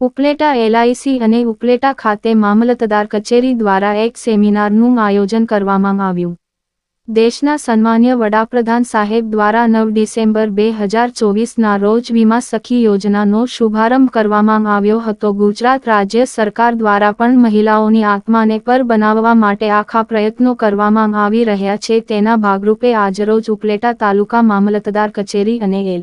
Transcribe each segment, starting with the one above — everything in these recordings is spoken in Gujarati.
ઉપલેટા એલઆઈસી અને ઉપલેટા ખાતે મામલતદાર કચેરી દ્વારા એક સેમિનારનું આયોજન કરવામાં આવ્યું. દેશના સન્માન્ય વડાપ્રધાન સાહેબ દ્વારા નવ ડિસેમ્બર બે હજાર ચોવીસના રોજ વીમા સખી યોજનાનો શુભારંભ કરવામાં આવ્યો હતો. ગુજરાત રાજ્ય સરકાર દ્વારા પણ મહિલાઓની આત્માને પર બનાવવા માટે આખા પ્રયત્નો કરવામાં આવી રહ્યા છે. તેના ભાગરૂપે આજરોજ ઉપલેટા તાલુકા મામલતદાર કચેરી અને એલ.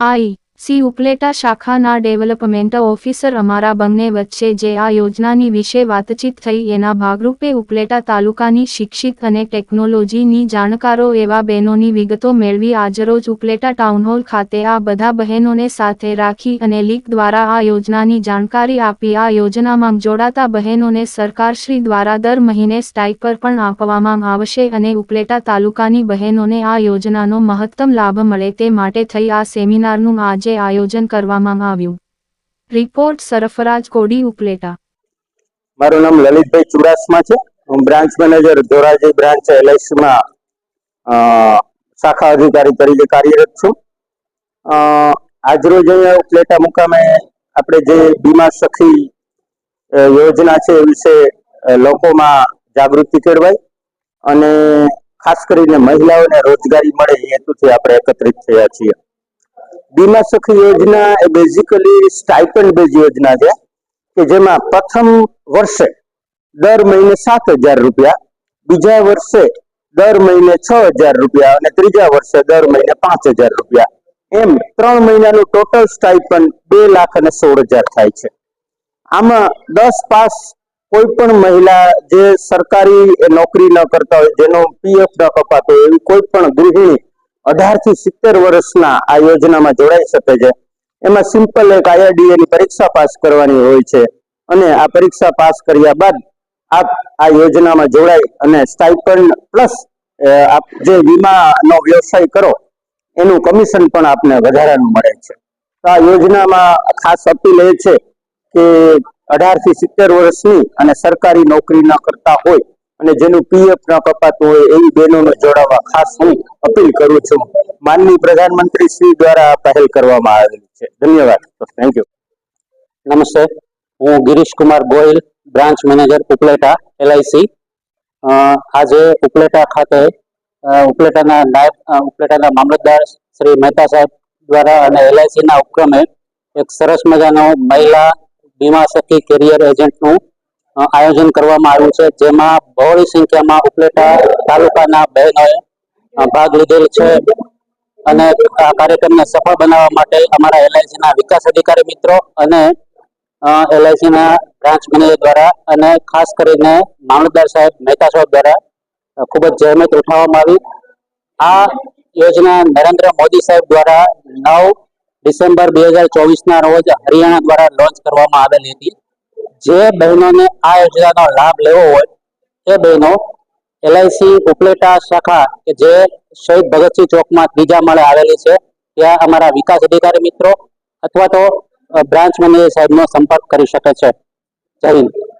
આઈ. સી ઉપલેટા શાખાના ડેવલપમેન્ટ ઓફિસર અમારા બંને વચ્ચે જે આ યોજનાની વિશે વાતચીત થઈ એના ભાગરૂપે ઉપલેટા તાલુકાની શિક્ષિત અને ટેકનોલોજીની જાણકારો એવા બહેનોની વિગતો મેળવી આજરોજ ઉપલેટા ટાઉનહોલ ખાતે આ બધા બહેનોને સાથે રાખી અને લીક દ્વારા આ યોજનાની જાણકારી આપી. આ યોજનામાં જોડાતા બહેનોને સરકારશ્રી દ્વારા દર મહિને સ્ટાઇપર પણ આપવામાં આવશે અને ઉપલેટા તાલુકાની બહેનોને આ યોજનાનો મહત્તમ લાભ મળે તે માટે થઈ આ સેમિનારનું આજે આયોજન કરવામાં આવ્યું. રિપોર્ટ સરફરાજ કોડી ઉપલેટા. મારું નામ લલિતભાઈ ચુડાસમા છે. હું બ્રાન્ચ મેનેજર ધોરાજી બ્રાન્ચ એલઆઈસીમાં શાખા અધિકારી તરીકે કાર્યરત છું. આજરોજ અહીંયા ઉપલેટા મુકામે આપણે જે બીમા સખી યોજના છે એ વિશે લોકોમાં જાગૃતિ કેળવાય અને ખાસ કરીને મહિલાઓને રોજગારી મળે એ હેતુથી આપણે એકત્રિત થયા છીએ. બીમા સખી યોજના એ બેઝિકલી સ્ટાઇપન્ડ બેઝ યોજના છે કે જેમાં પ્રથમ વર્ષે દર મહિને સાત હજાર રૂપિયા, બીજા વર્ષે દર મહિને છ હજાર રૂપિયા અને ત્રીજા વર્ષે દર મહિને પાંચ હજાર રૂપિયા. એમ ત્રણ મહિનાનું ટોટલ સ્ટાઇપન્ડ બે લાખ અને સોળ હજાર થાય છે. આમાં દસ પાસ કોઈ પણ મહિલા જે સરકારી નોકરી ન કરતા હોય, જેનો પીએફ ન કપાતો હોય, એવી કોઈ પણ ગૃહિણી અઢારથી સિત્તેર વર્ષના આ યોજનામાં જોડાઈ શકે છે. એમાં સિમ્પલ એક આઈઆરડીએ ની પરીક્ષા પાસ કરવાની હોય છે અને આ પરીક્ષા પાસ કર્યા બાદ આપ આ યોજનામાં જોડાઈ અને સ્ટાઇપન્ડ પ્લસ આપ જે વીમાનો વ્યવસાય કરો, એનું કમિશન પણ આપને વધારાનું મળે છે. તો આ યોજનામાં ખાસ અપીલ એ છે કે અઢારથી સિત્તેર વર્ષની અને સરકારી નોકરી ન કરતા હોય અને જેનું પીએફ ના કપાતું હોય એવી બહેનોને જોડાવા ખાસ હું અપીલ કરું છું. માનનીય પ્રધાનમંત્રી શ્રી દ્વારા પહેલ કરવામાં આવેલી છે. ધન્યવાદ. થેન્ક યુ નમસ્તે. હું Girish Kumar Goyal, branch manager Upleta LIC આજે ઉપલેટા ખાતે ઉપલેટાના નાયબ ઉપલેટાના મામલતદાર શ્રી મહેતા સાહેબ દ્વારા અને એલઆઈસીના ઉપક્રમે એક સરસ મજાનો મહિલા વીમા સખી કેરિયર એજન્ટનું આયોજન કરવામાં આવ્યું છે, જેમાં બહોળી સંખ્યામાં ઉપલેટા તાલુકાના બહેનોએ ભાગ લીધેલ છે અને આ કાર્યક્રમને સફળ બનાવવા માટે અમારા એલઆઈસીના વિકાસ અધિકારી મિત્રો અને એલઆઈસીના બ્રાન્ચ મેનેજર દ્વારા અને ખાસ કરીને મામલતદાર સાહેબ, મહેતા સાહેબ દ્વારા ખૂબ જ જહેમત ઉઠાવવામાં આવી. આ યોજના નરેન્દ્ર મોદી સાહેબ દ્વારા નવ ડિસેમ્બર બે હજાર ચોવીસના રોજ હરિયાણા દ્વારા લોન્ચ કરવામાં આવેલી હતી. જે બહેનોને આ યોજનાનો લાભ લેવો હોય, એ બહેનો એલઆઈસી ઉપલેટા શાખા કે જે શહીદ ભગતસિંહ ચોકમાં ત્રીજા માળે આવેલી છે, ત્યાં અમારા વિકાસ અધિકારી મિત્રો અથવા તો બ્રાન્ચ મેનેજર સાહેબનો સંપર્ક કરી શકે છે. જય હિન્દ.